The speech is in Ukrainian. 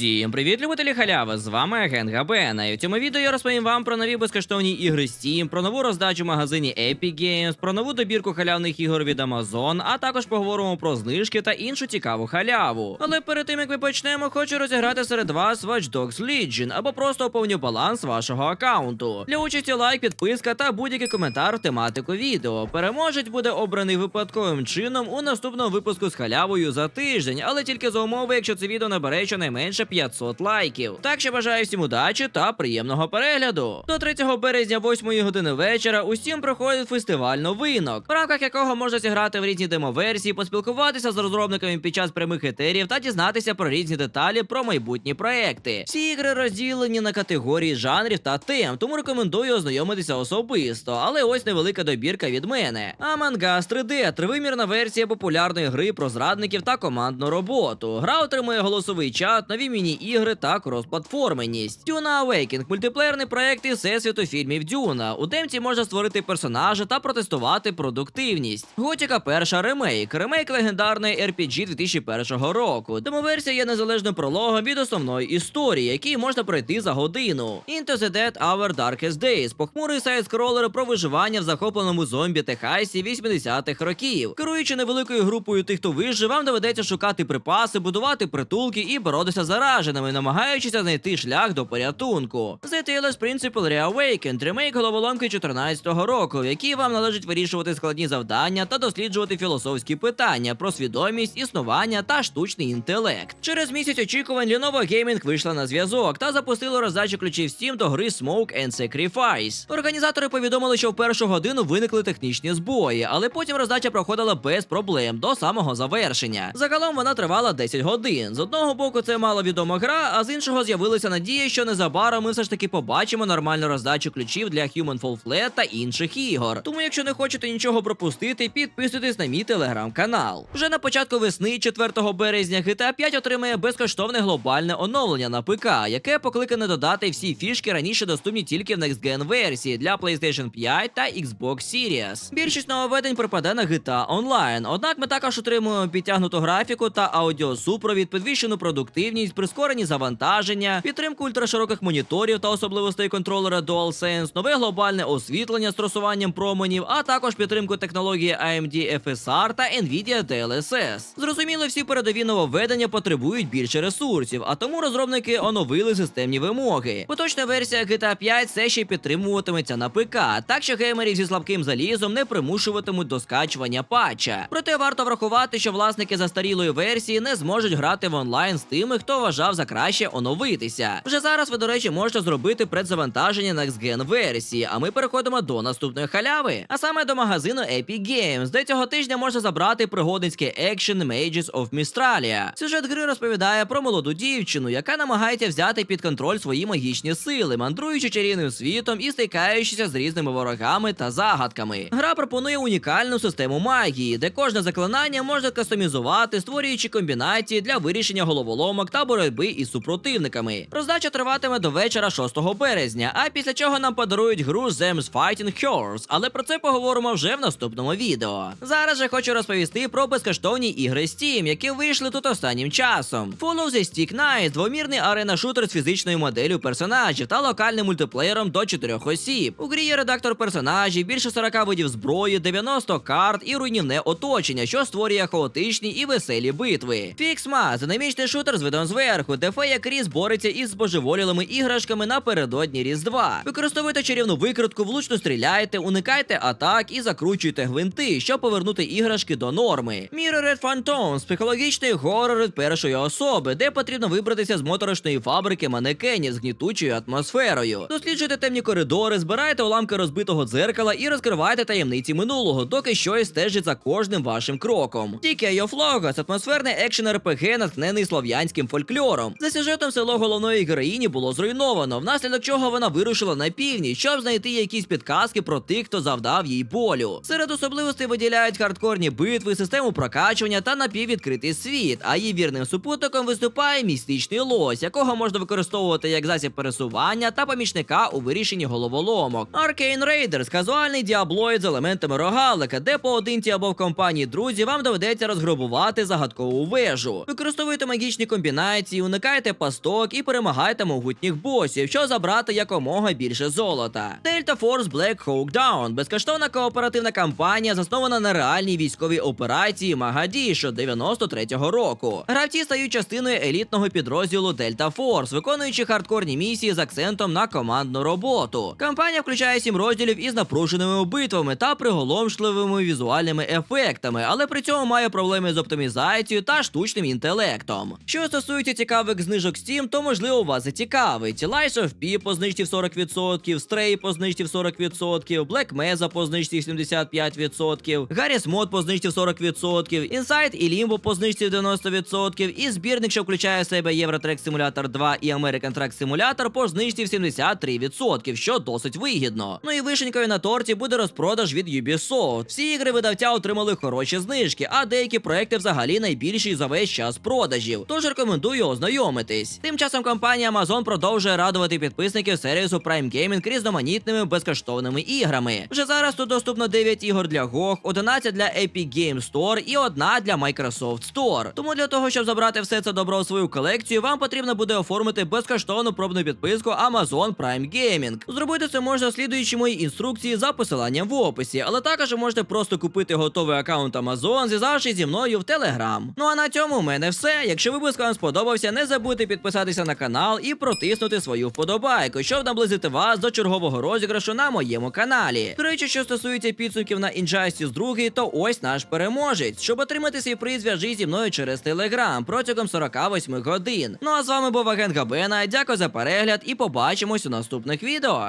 Усім привіт, любителі халяви! З вами Агент Габена. І в цьому відео я розповім вам про нові безкоштовні ігри Steam, про нову роздачу в магазині Epic Games, про нову добірку халявних ігор від Amazon, а також поговоримо про знижки та іншу цікаву халяву. Але перед тим як ми почнемо, хочу розіграти серед вас Watch Dogs Legion або просто оповню баланс вашого аккаунту. Для участі лайк, підписка та будь-який коментар в тематику відео. Переможець буде обраний випадковим чином у наступному випуску з халявою за тиждень, але тільки за умови, якщо це відео набере щонайменше 500 лайків. Так що бажаю всім удачі та приємного перегляду. До 3 березня, 8 години вечора, усім проходить фестиваль новинок, в рамках якого можна зіграти в різні демо-версії, поспілкуватися з розробниками під час прямих етерів та дізнатися про різні деталі про майбутні проекти. Всі ігри розділені на категорії жанрів та тем, тому рекомендую ознайомитися особисто. Але ось невелика добірка від мене. Among Us 3D – тривимірна версія популярної гри про зрадників та командну роботу. Гра отримує голосовий чат, нові міні-ігри та кросплатформеність. Duna Awakening – мультиплеєрний проект із всесвіту фільмів Дюна. У демці можна створити персонажа та протестувати продуктивність. Готіка перша ремейк. Ремейк легендарної RPG 2001 року. Демоверсія є незалежним прологом від основної історії, який можна пройти за годину. Into the Dead Our Darkest Days – похмурий сайт-скролер про виживання в захопленому зомбі Техасі 80-х років. Керуючи невеликою групою тих, хто вижив, вам доведеться шукати припаси, будувати притулки і боротися з зараженими, намагаючися знайти шлях до порятунку. The Taylor's Principle Reawakened – ремейк головоломки 14-го року, в якій вам належить вирішувати складні завдання та досліджувати філософські питання про свідомість, існування та штучний інтелект. Через місяць очікувань Lenovo Gaming вийшла на зв'язок та запустила роздачу ключів Steam до гри Smoke and Sacrifice. Організатори повідомили, що в першу годину виникли технічні збої, але потім роздача проходила без проблем до самого завершення. Загалом вона тривала 10 годин. З одного боку, це мало відома гра, а з іншого з'явилася надія, що незабаром ми все ж таки побачимо нормальну роздачу ключів для Human Fall Flat та інших ігор. Тому, якщо не хочете нічого пропустити, підписуйтесь на мій телеграм-канал. Вже на початку весни, 4 березня, GTA 5 отримає безкоштовне глобальне оновлення на ПК, яке покликане додати всі фішки раніше доступні тільки в Next Gen версії для PlayStation 5 та Xbox Series. Більшість нововведень припаде на GTA Online, однак ми також отримуємо підтягнуту графіку та аудіосупровід, підвищену продуктивність, прискорені завантаження, підтримку ультрашироких моніторів та особливостей контролера DualSense, нове глобальне освітлення з трасуванням променів, а також підтримку технології AMD FSR та Nvidia DLSS. Зрозуміло, всі передові нововведення потребують більше ресурсів, а тому розробники оновили системні вимоги. Поточна версія GTA 5 все ще підтримуватиметься на ПК, так що геймерів зі слабким залізом не примушуватимуть до скачування патча. Проте варто врахувати, що власники застарілої версії не зможуть грати в онлайн з тими, хто вважав за краще оновитися. Вже зараз ви, до речі, можете зробити предзавантаження Next Gen версії, а ми переходимо до наступної халяви, а саме до магазину Epic Games, де цього тижня можна забрати пригодницький екшен Mages of Mistralia. Сюжет гри розповідає про молоду дівчину, яка намагається взяти під контроль свої магічні сили, мандруючи чарівним світом і стикаючися з різними ворогами та загадками. Гра пропонує унікальну систему магії, де кожне заклинання можна кастомізувати, створюючи комбінації для вирішення головоломок та боротьби із супротивниками. Роздача триватиме до вечора 6 березня, а після чого нам подарують гру Zems Fighting Heroes, але про це поговоримо вже в наступному відео. Зараз же хочу розповісти про безкоштовні ігри Steam, які вийшли тут останнім часом. Follow the Stick Knight – двомірний арена шутер з фізичною моделлю персонажів та локальним мультиплеєром до 4 осіб. У грі є редактор персонажів, більше 40 видів зброї, 90 карт і руйнівне оточення, що створює хаотичні і веселі битви. Фіксма динамічний шутер з видом зверху, де фея Кріс бореться із збожеволілими іграшками напередодні Різдва. Використовуйте чарівну викрутку, влучно стріляйте, уникайте атак і закручуйте гвинти, щоб повернути іграшки до норми. Mirrored Phantoms – психологічний горор від першої особи, де потрібно вибратися з моторошної фабрики манекенів з гнітучою атмосферою. Досліджуйте темні коридори, збирайте уламки розбитого дзеркала і розкривайте таємниці минулого, доки щось стежить за кожним вашим кроком. Of Logos – атмосферний екшен РПГ, натхнений слов'янським фольклором. За сюжетом село головної героїні було зруйновано, внаслідок чого вона вирушила на північ, щоб знайти якісь підказки про тих, хто завдав їй болю. Серед особливостей виділяють хардкорні битви, систему прокачування та напіввідкритий світ. А її вірним супутником виступає містичний лось, якого можна використовувати як засіб пересування та помічника у вирішенні головоломок. Arcane Raiders – казуальний діаблоїд з елементами рогалика, де поодинці або в компанії друзів вам доведеться розграбувати загадкову вежу. Використовуйте магічні комбінації. Локації, уникайте пасток і перемагайте могутніх босів, щоб забрати якомога більше золота. Delta Force Black Hawk Down – безкоштовна кооперативна кампанія, заснована на реальній військовій операції Магадішу 93-го року. Гравці стають частиною елітного підрозділу Delta Force, виконуючи хардкорні місії з акцентом на командну роботу. Кампанія включає сім розділів із напруженими битвами та приголомшливими візуальними ефектами, але при цьому має проблеми з оптимізацією та штучним інтелектом. Що стосується цікавих знижок Steam, то можливо вас зацікавить. Lies of P по знижці в 40%, Stray по знижці в 40%, Black Mesa по знижці в 75%, Garry's Mod по знижці в 40%, Inside і Limbo по знижці в 90%, і збірник, що включає в себе Eurotrack Simulator 2 і American Truck Simulator по знижці в 73%, що досить вигідно. Ну і вишенькою на торті буде розпродаж від Ubisoft. Всі ігри видавця отримали хороші знижки, а деякі проекти взагалі найбільші за весь час продажів. Тож рекомендую ознайомитись. Тим часом компанія Amazon продовжує радувати підписників сервісу Prime Gaming різноманітними безкоштовними іграми. Вже зараз тут доступно 9 ігор для GOG, 11 для Epic Games Store і одна для Microsoft Store. Тому для того, щоб забрати все це добро у свою колекцію, вам потрібно буде оформити безкоштовну пробну підписку Amazon Prime Gaming. Зробити це можна слідуючи моїй інструкції за посиланням в описі, але також можете просто купити готовий аккаунт Amazon, зв'язавшись зі мною в Telegram. Ну а на цьому у мене все. Якщо випуск вам сподобався, не забудьте підписатися на канал і протиснути свою вподобайку, щоб наблизити вас до чергового розіграшу на моєму каналі. До речі, що стосується підсумків на Injustice 2, то ось наш переможець. Щоб отримати свій приз, зв'яжись зі мною через Telegram протягом 48 годин. Ну а з вами був агент Габена. Дякую за перегляд і побачимось у наступних відео.